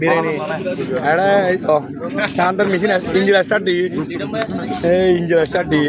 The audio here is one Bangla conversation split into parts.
বিরিয়ানি। এটা এই তো। শান্তর মেশিন ইঞ্জিন স্টার্ট দি এই ইঞ্জিন স্টার্ট দি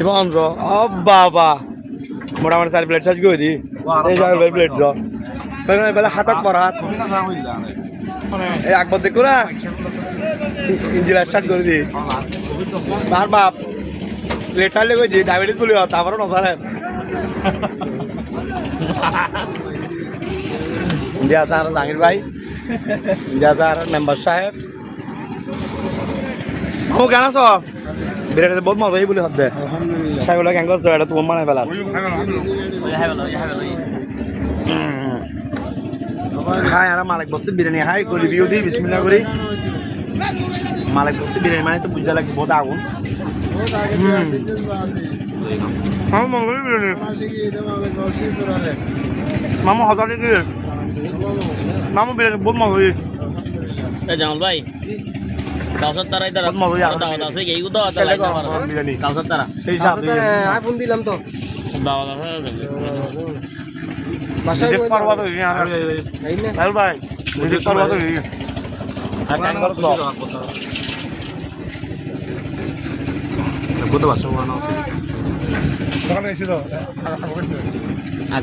এবং অঞ্জ ও বাবা। মোটামুটি চার প্লেট সাজ দি এই চার প্লেট জ। বেলা হাতক পর হাত। এই আকবর দেখো না? ইঞ্জিন স্টার্ট করে দি তার বাপ। প্লেট হারলে কইছি ডায়াবেটিস বলি তারপরে নজারে ইন্ডিয়া স্যার জাহির ভাই ইন্ডিয়া স্যার মেম্বার সাহেব কেন আছো। বিরিয়ানিতে বহুত মজা বলে ভাবতে সাহেবলা কেন করছ এটা তোমার মানে বেলা খাই আর মালিক বস্তি বিরিয়ানি খাই করে রিভিউ দিই বিসমিল্লা করি মালিক বস্তি বিরিয়ানি মানে তো বুঝতে লাগে বহুত আগুন। মঙ্গল বিরিয়ানি মামু হাজার কি? মামু বিরিয়ানি বহুত মজা হয়েছে এ জামাল ভাই কাউসার তারা দাওয়াত আছে এই তো কাউসার তারা। আইফোন দিলাম তো। দাওয়াত আছে পারবা তো আর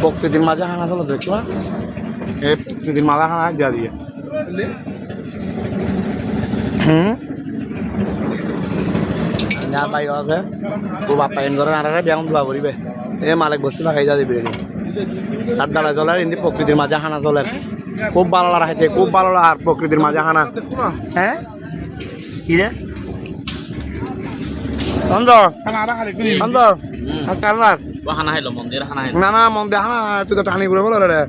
প্রকৃতির মাঝে হানা চলো দেখছ না। এই প্রকৃতির মাঝে হানা দিয়া দিয়ে। হুম? যা পাই আছে। ও বাপ্পা এন করে আর ব্যায়াম দোয়া করিবে এ মালিক বস্তু লাগাই যা দিবে তার ডালা চলার ইন্দি প্রকৃতির মাঝে হানা চলের খুব ভালো লাগাইতে খুব ভালো আর প্রকৃতির মাঝে হানা হ্যাঁ? কি রে? অন্দর অন্দর কারবার হানা হাইলো মন্দির হানা না না মন দেখা না তুই তো টানি ঘুরে বলো রে।